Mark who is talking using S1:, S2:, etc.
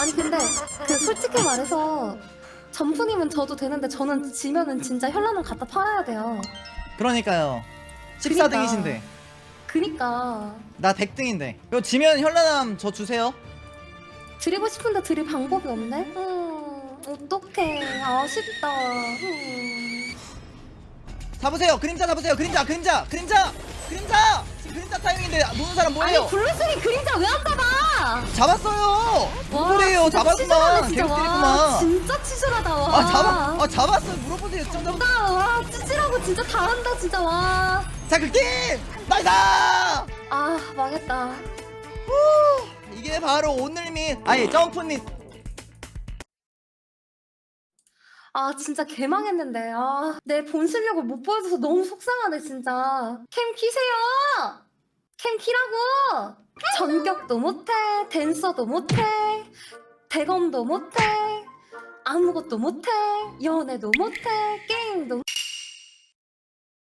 S1: 아니 근데 그 솔직히 말해서 점프님은 저도 되는데 저는 지면은 진짜 현란은 갖다 팔아야 돼요.
S2: 그러니까요. 14등이신데.
S1: 그니까.
S2: 나 100등인데. 이거 지면 현란함 저 주세요.
S1: 드리고 싶은데 드릴 방법이 없네. 음 어떡해. 아쉽다. 음.
S2: 잡으세요. 그림자 잡으세요. 그림자 그림자 그림자 그림자! 지금 그림자 타이밍인데 노는 사람 뭐예요?
S1: 아니 블루스리 그림자 왜 안 잡아?
S2: 잡았어요.
S1: 와,
S2: 뭐래요.
S1: 진짜
S2: 잡았구만.
S1: 치졸하네, 진짜. 와,
S2: 개웃기구만.
S1: 진짜 치졸하다 와.
S2: 아 잡아 아 잡았어요. 물어보세요 시청자분
S1: 나, 와 찌질하고 진짜 잘한다 진짜 와.
S2: 자 그게임! 나이다!
S1: 아 망했다.
S2: 이게 바로 오늘 및 아니 점프 및
S1: 아 진짜 개망했는데. 아 내 본 실력을 못 보여줘서 너무 속상하네 진짜. 캠 키세요! 캠 키라고 전격도 못해 댄서도 못해 대검도 못해 아무것도 못해 연애도 못해 게임도